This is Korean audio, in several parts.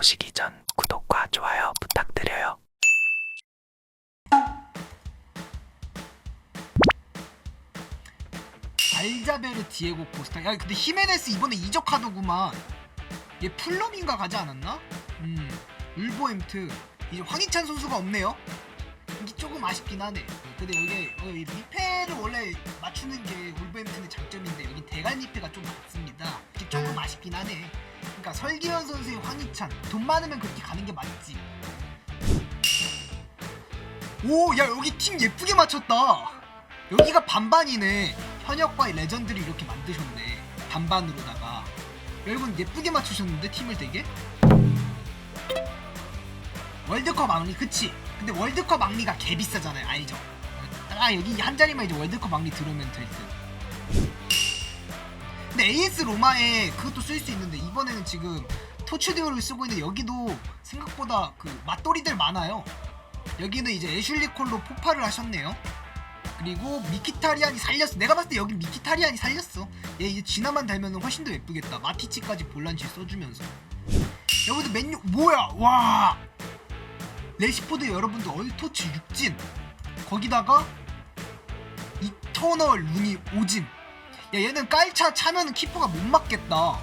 보시기 전 구독과 좋아요 부탁드려요. 알자베르 디에고 코스타. 야 근데 히메네스 이번에 이적 카드구만. 얘 플럼인가 가지 않았나? 음. 울보햄트. 이제 황희찬 선수가 없네요. 이게 조금 아쉽긴 하네. 근데 여기 어, 이 리페를 원래 맞추는 게 울보햄튼의 장점인데 여기 대간 리페가 좀 많습니다. 이게 조금 아쉽긴 하네. 그러니까 설기현 선수의 황희찬 돈 많으면 그렇게 가는 게 맞지. 오, 야 여기 팀 예쁘게 맞췄다. 여기가 반반이네. 현역과 레전드를 이렇게 만드셨네. 반반으로다가. 여러분 예쁘게 맞추셨는데 팀을 되게? 월드컵 막리 그치? 근데 월드컵 막리가 개 비싸잖아요. 알죠? 아 여기 한 자리만 이제 월드컵 막리 들어오면 될 듯. 근데 AS 로마에 그것도 쓸 수 있는데 이번에는 지금 토츠디오를 쓰고 있는데 여기도 생각보다 그 맛돌이들 많아요. 여기는 이제 애슐리 콜로 폭발을 하셨네요. 그리고 미키타리안이 살렸어. 내가 봤을 때 여기 미키타리안이 살렸어. 얘 이제 진화만 달면 훨씬 더 예쁘겠다. 마티치까지 볼란치 써주면서. 여기도 맨유 뭐야? 와. 레시포드 여러분들 얼토츠 육진. 거기다가 이터널 루니 오진. 야 얘는 깔차 차면은 키퍼가 못 맞겠다.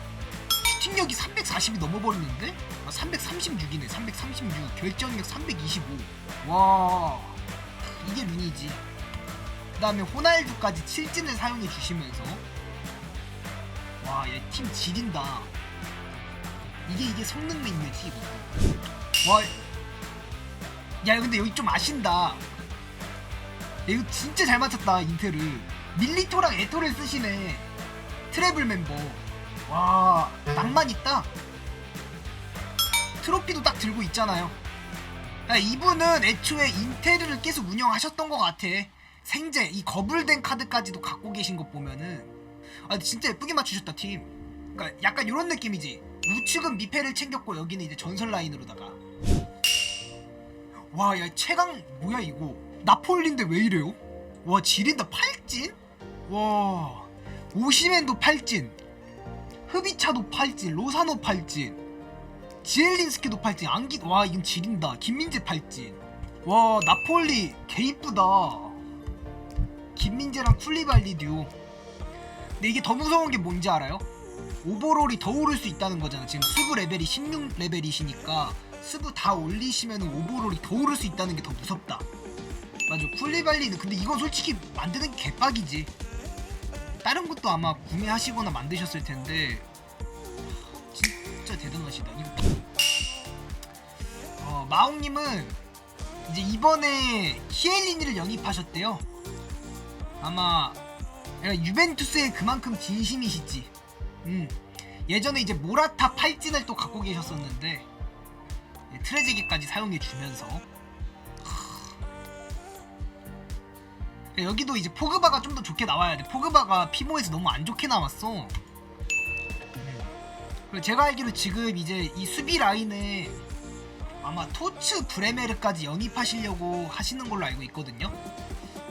슈팅력이 340이 넘어버리는데? 아, 336이네. 336. 결정력 325. 와. 이게 루니지. 그 다음에 호날두까지 7진을 사용해 주시면서 와 얘 팀 지린다 이게 이게 성능 맨유지 이것도 와 야 근데 여기 좀 아신다. 야, 이거 진짜 잘 맞췄다 인테를 밀리토랑 에토를 쓰시네. 트래블 멤버. 와 낭만 있다. 트로피도 딱 들고 있잖아요. 야, 이분은 애초에 인테르를 계속 운영하셨던 것 같아. 생제 이 거불된 카드까지도 갖고 계신 거 보면은. 아 진짜 예쁘게 맞추셨다 팀. 그러니까 약간 이런 느낌이지. 우측은 미패를 챙겼고 여기는 이제 전설 라인으로다가. 와 야 최강 뭐야 이거? 나폴린데 왜 이래요? 와 지린다 팔진? 와 오시멘도 팔진. 흐비차도 팔진. 로사노 팔진. 지엘린스키도 팔진. 안기 와 이건 지린다. 김민재 팔진. 와 나폴리 개 이쁘다. 김민재랑 쿨리발리 듀오 근데 이게 더 무서운 게 뭔지 알아요? 오버롤이 더 오를 수 있다는 거잖아 지금 수브 레벨이 16레벨이시니까 수브 다 올리시면 오버롤이 더 오를 수 있다는 게 더 무섭다 맞아 쿨리발리는 근데 이건 솔직히 만드는 게 개빡이지 다른 것도 아마 구매하시거나 만드셨을 텐데 진짜 대단하시다 이거 어, 마옹님은 이제 이번에 히엘리니를 영입하셨대요 아마 유벤투스에 그만큼 진심이시지. 음. 예전에 이제 모라타 팔진을 또 갖고 계셨었는데 예, 트레제기까지 사용해 주면서 여기도 이제 포그바가 좀 더 좋게 나와야 돼. 포그바가 피모에서 너무 안 좋게 나왔어. 음. 그리고 제가 알기로 지금 이제 이 수비 라인에 아마 토츠 브레메르까지 영입하시려고 하시는 걸로 알고 있거든요.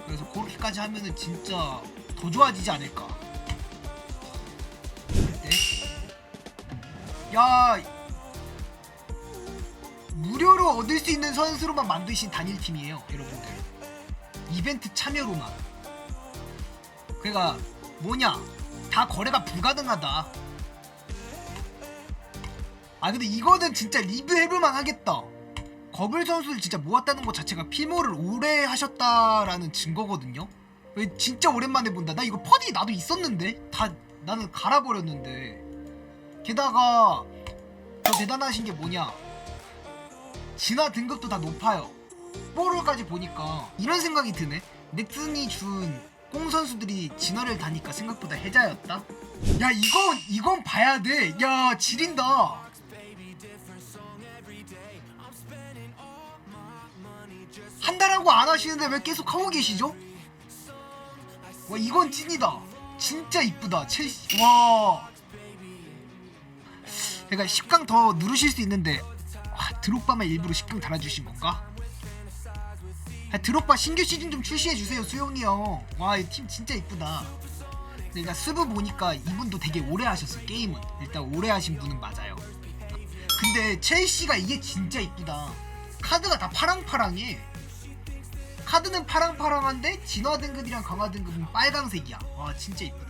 그래서 그렇게까지 하면은 진짜 더 좋아지지 않을까. 네. 야 무료로 얻을 수 있는 선수로만 만드신 단일팀이에요, 여러분들. 이벤트 참여로만. 그러니까 뭐냐? 다 거래가 불가능하다. 아 근데 이거는 진짜 리뷰해볼만 하겠다. 거블 선수를 진짜 모았다는 것 자체가 피모를 오래 하셨다라는 증거거든요. 왜 진짜 오랜만에 본다. 나 이거 퍼디 나도 있었는데 다 나는 갈아버렸는데. 게다가 더 대단하신 게 뭐냐? 진화 등급도 다 높아요. 뽀로까지 보니까 이런 생각이 드네. 넥슨이 준 꽁 선수들이 진화를 다니까 생각보다 해자였다. 야 이건 이건 봐야 돼. 야 지린다. 한다라고 안 하시는데 왜 계속 하고 계시죠? 와 이건 찐이다. 진짜 이쁘다. 첼시 와. 그러니까 10강 더 누르실 수 있는데 와, 드록바만 일부러 10강 달아주신 건가? 아, 드록바 신규 시즌 좀 출시해 주세요 수영이 형. 와 이 팀 진짜 이쁘다. 그러니까 스브 보니까 이분도 되게 오래 하셨어 게임은. 일단 오래 하신 분은 맞아요. 근데 첼시가 이게 진짜 이쁘다. 카드가 다 파랑파랑해. 카드는 파랑파랑한데 진화 등급이랑 강화 등급은 빨강색이야. 와 진짜 이쁘다.